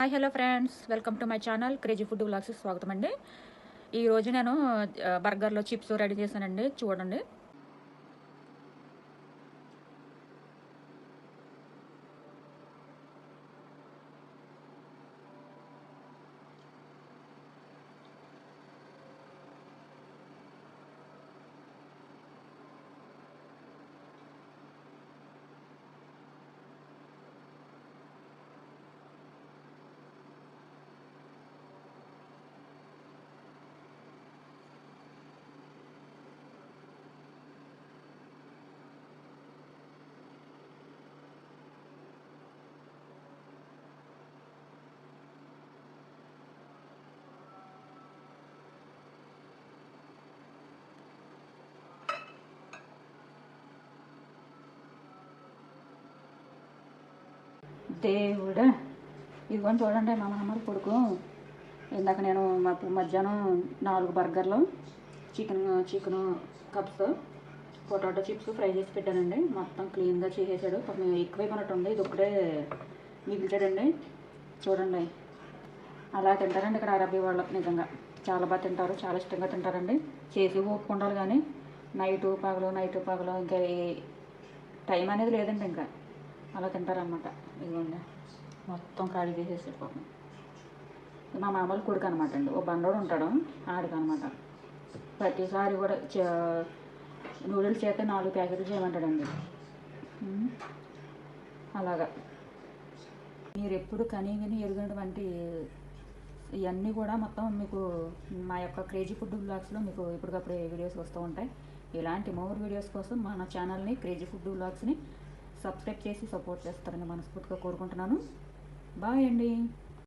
Hi hello friends welcome to my channel crazy food blogs స్వాగతం అండి. ఈరోజు నేను బర్గర్లో చిప్స్ రెడీ చేశానండి. చూడండి. దేవుడా. ఇదిగోని చూడండి మా మామూలు కొడుకు. ఇందాక నేను మాకు మధ్యాహ్నం నాలుగు బర్గర్లు chicken chicken cups potato chips fry చేసి పెట్టానండి. మొత్తం క్లీన్గా చేసేసాడు. కొంచెం ఎక్కువే కొన్నట్టుంది ఇది ఒకటే మిగిలిచాడండి. చూడండి. అలా తింటారండి ఇక్కడ అరబీ వాళ్ళు నిజంగా. చాలా బాగా తింటారు. చాలా ఇష్టంగా తింటారండి. చేసి ఓపిక కానీ నైట్ పగలు నైట్ పగలు ఇంకా టైం అనేది లేదండి ఇంకా. అలా తింటారనమాట ఇదిగోండి. మొత్తం ఖాళీ చేసేసి పాపం మా మామూలు కొడుకు అనమాట అండి. ఓ బండోడు ఉంటాడు. ఆడికి అనమాట ప్రతిసారి కూడా నూడిల్స్ చేస్తే నాలుగు ప్యాకెట్లు చేయమంటాడండి. అలాగా. మీరు ఎప్పుడు కనీ విని ఎరుగినటువంటి ఇవన్నీ కూడా మొత్తం మీకు మా యొక్క క్రేజీ ఫుడ్ బ్లాగ్స్లో మీకు ఇప్పటికప్పుడు వీడియోస్ వస్తూ ఉంటాయి. ఇలాంటి మోర్ వీడియోస్ కోసం మన ఛానల్ని క్రేజీ ఫుడ్ బ్లాగ్స్ని సబ్స్క్రైబ్ చేసి సపోర్ట్ చేస్తారని మనస్ఫూర్తిగా కోరుకుంటున్నాను. బాయ్ అండి.